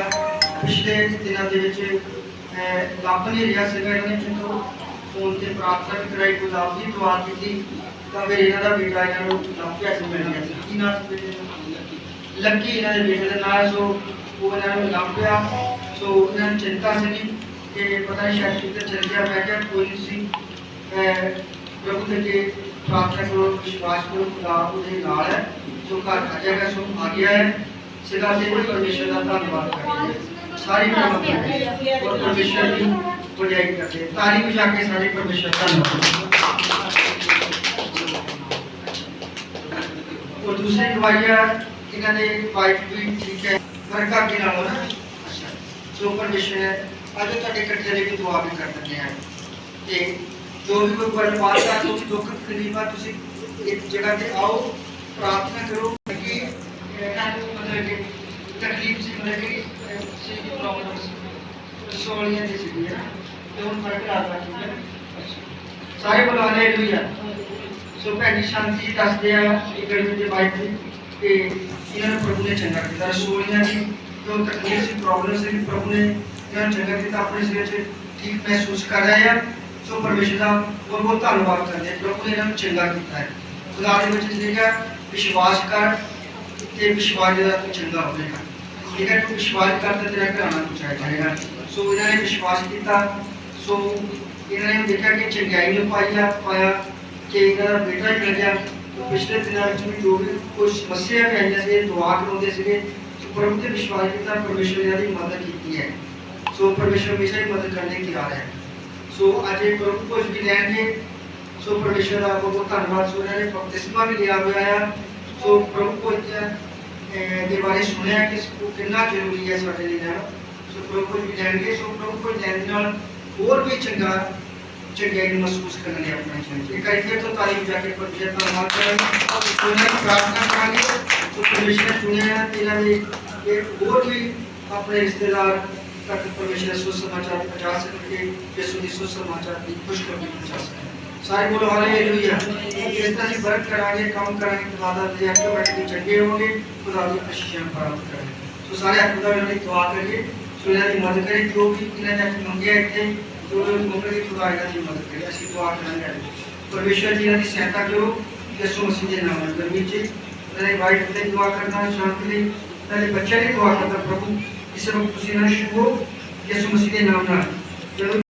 ਪਿਛਲੇ ਦਿਨਾਂ ਦੇ ਵਿੱਚ ਲੱਭ ਨਹੀਂ ਰਿਹਾ ਸੀਗਾ ਇਹਨਾਂ ਨੇ ਜਦੋਂ ਫੋਨ ਤੇ ਪ੍ਰਾਰਥਨਾ ਵੀ ਕਰਾਈ ਕੋਈ ਦੀ ਦੁਆ ਕੀਤੀ ਤਾਂ ਫਿਰ ਇਹਨਾਂ ਦਾ ਬੇਟਾ ਇਹਨਾਂ ਨੂੰ ਲੱਭ ਕੇ ਅਸੀਂ ਮਿਲ ਗਿਆ ਸੀ। ਕੀ ਨਾਮ ਸੀ ਲੱਕੀ ਇਹਨਾਂ ਦੇ ਬੇਟੇ ਦਾ ਨਾਮ ਸੋ ਉਹ ਇਹਨਾਂ ਨੂੰ ਲੱਭ ਗਿਆ। ਸੋ ਇਹਨਾਂ ਨੂੰ ਚਿੰਤਾ ਸੀ ਕਿ ਪਤਾ ਨਹੀਂ ਸ਼ਾਇਦ ਕਿੱਥੇ ਚਲ ਗਿਆ ਮੈਂ ਕਿਹਾ ਕੋਈ ਨਹੀਂ ਸੀ। ਅਹ, ਪ੍ਰਭੂ ਦੇ ਅੱਗੇ ਪ੍ਰਾਰਥਨਾ ਕਰੋ ਵਿਸ਼ਵਾਸ ਕਰੋ ਖੁਦਾ ਉਹਦੇ ਨਾਲ ਹੈ ਜੋ ਘਰ ਆ ਜਾਏਗਾ ਸੋ ਆ ਗਿਆ ਹੈ। ਸਿਰਾਂ ਤੇ ਵੀ ਪਰਮੇਸ਼ਰ ਦਾ ਧੰਨਵਾਦ ਕਰੀਏ। ਸਾਰੀ ਨਮਨ ਕਰੀਏ ਔਰ ਪਰਮੇਸ਼ਰ ਦੀ ਪੁਜਾਈ ਕਰੀਏ ਤਾਰੀਖ ਜਾ ਕੇ ਸਾਰੇ ਪਰਮੇਸ਼ਰ ਦਾ ਧੰਨਵਾਦ। ਔਰ ਦੂਸਰੀ ਦਵਾਈਆਂ ਇਹਨਾਂ ਦੇ ਵਾਈਫ ਵੀ ਠੀਕ ਹੈ ਫ਼ਰਕ ਆ ਗਿਆ ਨਾ ਜੋ ਪਰਮੇਸ਼ਰ ਹੈ, ਅੱਜ ਤੁਹਾਡੇ ਇਕੱਠੇ ਲਈ ਦੁਆ ਵੀ ਕਰ ਦਿੰਦੇ ਆ। ਤੇ ਜੋ ਵੀ ਕੋਈ ਪਰਿਵਾਰ ਦਾ ਕੋਈ ਦੁੱਖ ਤਕਲੀਫ ਆ, ਤੁਸੀਂ ਇੱਕ ਜਗ੍ਹਾ ਤੇ ਆਓ, ਪ੍ਰਾਰਥਨਾ ਕਰੋ। ਸੀ ਦੀ ਸੀ ਨਾ, ਤੇ ਹੁਣ ਫ਼ਰਕ ਲੱਗਦਾ ਠੀਕ ਹੈ ਸਾਰੇ ਬੋਲੋ ਹਾਲੇਲੂਇਆ ਸੋ ਭੈਣ ਜੀ, ਸ਼ਾਂਤੀ ਜੀ ਦੱਸਦੇ ਆ ਕਿ ਗਰਮੀ ਦੇ ਬਾਅਦ ਵੀ ਕਿ ਇਹਨਾਂ ਨੂੰ ਪ੍ਰਭੂ ਨੇ ਚੰਗਾ ਕੀਤਾ। ਰਸੋਲੀਆਂ ਦੀ ਜੋ ਤਕਲੀਫ ਸੀ ਪ੍ਰੋਬਲਮ ਸੀ ਪ੍ਰਭੂ ਨੇ ਇਹਨਾਂ ਨੂੰ ਚੰਗਾ ਕੀਤਾ। ਆਪਣੇ ਸਰੀਰ 'ਚ ਠੀਕ ਮਹਿਸੂਸ ਕਰ ਰਹੇ ਆ। ਸੋ ਪਰਮੇਸ਼ਰ ਦਾ ਬਹੁਤ ਬਹੁਤ ਧੰਨਵਾਦ ਕਰਦੇ ਹਾਂ। ਪ੍ਰਭੂ ਨੇ ਇਹਨਾਂ ਨੂੰ ਚੰਗਾ ਕੀਤਾ ਹੈ। ਖੁਦਾ ਦੇ ਵਿੱਚ ਲਿਖਿਆ ਵਿਸ਼ਵਾਸ ਕਰ ਤੇ ਵਿਸ਼ਵਾਸ ਦਾ ਤੂੰ ਚੰਗਾ ਹੋਵੇਗਾ। ਠੀਕ ਹੈ, ਤੂੰ ਵਿਸ਼ਵਾਸ ਕਰ ਤੇ ਤੇਰਾ ਘਰਾਣਾ ਪਹੁੰਚਾਇਆ ਜਾਏਗਾ ਸੋ ਇਹਨਾਂ ਨੇ ਵਿਸ਼ਵਾਸ ਕੀਤਾ। ਸੋ ਇਹਨਾਂ ਨੇ ਦੇਖਿਆ ਕਿ ਚੰਗਿਆਈ ਨੂੰ ਪਾਇਆ ਪਾਇਆ ਕਿ ਇਹਨਾਂ ਦਾ ਬੇਟਾ ਹੀ ਮਿਲ ਗਿਆ। ਪਿਛਲੇ ਦਿਨਾਂ ਵਿੱਚ ਵੀ ਜੋ ਵੀ ਕੋਈ ਸਮੱਸਿਆ ਵੀ ਆਈਆਂ ਸੀ, ਦੁਆ ਕਰਾਉਂਦੇ ਸੀਗੇ। ਪ੍ਰਭੂ ਤੇ ਵਿਸ਼ਵਾਸ ਕੀਤਾ ਪਰਮੇਸ਼ਰ ਇਹਨਾਂ ਦੀ ਮਦਦ ਕੀਤੀ ਹੈ। ਸੋ ਪਰਮੇਸ਼ਰ ਹਮੇਸ਼ਾ ਹੀ ਮਦਦ ਕਰਨ ਲਈ ਤਿਆਰ ਹੈ। ਸੋ ਅੱਜ ਇਹ ਪ੍ਰਭੂ ਕੁਝ ਵੀ ਲੈਣਗੇ ਸੋ ਪਰਮੇਸ਼ਰ ਦਾ ਬਹੁਤ ਬਹੁਤ ਧੰਨਵਾਦ। ਸੋ ਇਹਨਾਂ ਨੇ ਬਪਤਿਸਮਾ ਵੀ ਲਿਆ ਹੋਇਆ ਹੈ ਸੋ ਪ੍ਰਭੂ ਕੁਝ ਦੇ ਬਾਰੇ ਸੁਣਿਆ ਕਿ ਕਿੰਨਾ ਜ਼ਰੂਰੀ ਹੈ ਸਾਡੇ ਲਈ ਲੈਣਾ ਸੋ ਪ੍ਰਭੂ ਕੁਝ ਵੀ ਲੈਣਗੇ ਸੋ ਪ੍ਰਭੂ ਕੁਝ ਲੈਣ ਦੇ ਨਾਲ ਹੋਰ ਵੀ ਚੰਗਾ ਚੰਗਿਆਈ ਨੂੰ ਮਹਿਸੂਸ ਕਰਨ ਲਈ ਆਪਣਾ ਚਾਹੀਦਾ ਇੱਕ ਵਾਰੀ ਫਿਰ ਤੋਂ ਤਾਰੀਫ ਜਾ ਕੇ ਪਰਮੇਸ਼ਰ ਦਾ ਧੰਨਵਾਦ ਕਰਾਂਗੇ ਸੋ ਇਹਨਾਂ ਦੀ ਪ੍ਰਾਰਥਨਾ ਕਰਾਂਗੇ ਸੋ ਪਰਮੇਸ਼ਰ ਨੇ ਚੁਣਿਆ ਹੈ ਤੇ ਇਹਨਾਂ ਦੇ ਇਹ ਹੋਰ ਵੀ ਆਪਣੇ ਰਿਸ਼ਤੇਦਾਰ ਤੱਕ ਪਰਮੇਸ਼ਰ ਦਾ ਸੁਸਮਾਚਾਰ ਪਹੁੰਚਾ ਸਕਣਗੇ ਯਿਸੂ ਦੀ ਸੁਸਮਾਚਾਰ ਦੀ ਖੁਸ਼ਖਬਰੀ ਪਹੁੰਚਾ ਸਕਣਗੇ ਸਾਰੇ ਬੋਲੋ ਹਾਲੇਲੂਇਆ ਇਸ ਤਰ੍ਹਾਂ ਅਸੀਂ ਵਰਕ ਕਰਾਂਗੇ ਕੰਮ ਕਰਾਂਗੇ ਖੁਦਾ ਦਾ ਤੇ ਆਟੋਮੈਟਿਕਲੀ ਦੀ ਮਦਦ ਕਰੇ, ਜੋ ਵੀ ਇਹਨਾਂ ਨੇ ਮੰਗਿਆ ਇੱਥੇ, ਜੋ ਜੋ ਮੰਗਣਗੇ ਖੁਦਾ ਇਹਨਾਂ ਦੀ ਮਦਦ ਕਰੇ, ਅਸੀਂ ਦੁਆ ਕਰਾਂਗੇ ਪਰਮੇਸ਼ਰ ਜੀ ਇਹਨਾਂ ਦੀ ਸਹਾਇਤਾ ਕਰੋ, ਯਿਸੂ ਮਸੀਹ ਦੇ ਨਾਮ ਨਾਲ ਗਰਮੀ ਚ। ਵਾਈਫ ਤੇ ਦੁਆ ਕਰਨਾ ਸ਼ਾਂਤੀ ਲਈ। ਇਹਨਾਂ ਦੇ ਬੱਚਿਆਂ ਦੀ ਦੁਆ ਕਰਨਾ ਪ੍ਰਭੂ। ਇਸ ਨੂੰ ਤੁਸੀਂ ਨਾ ਸ਼ੁਭੋ ਯਿਸੂ ਮਸੀਹ ਦੇ ਨਾਮ ਨਾਲ।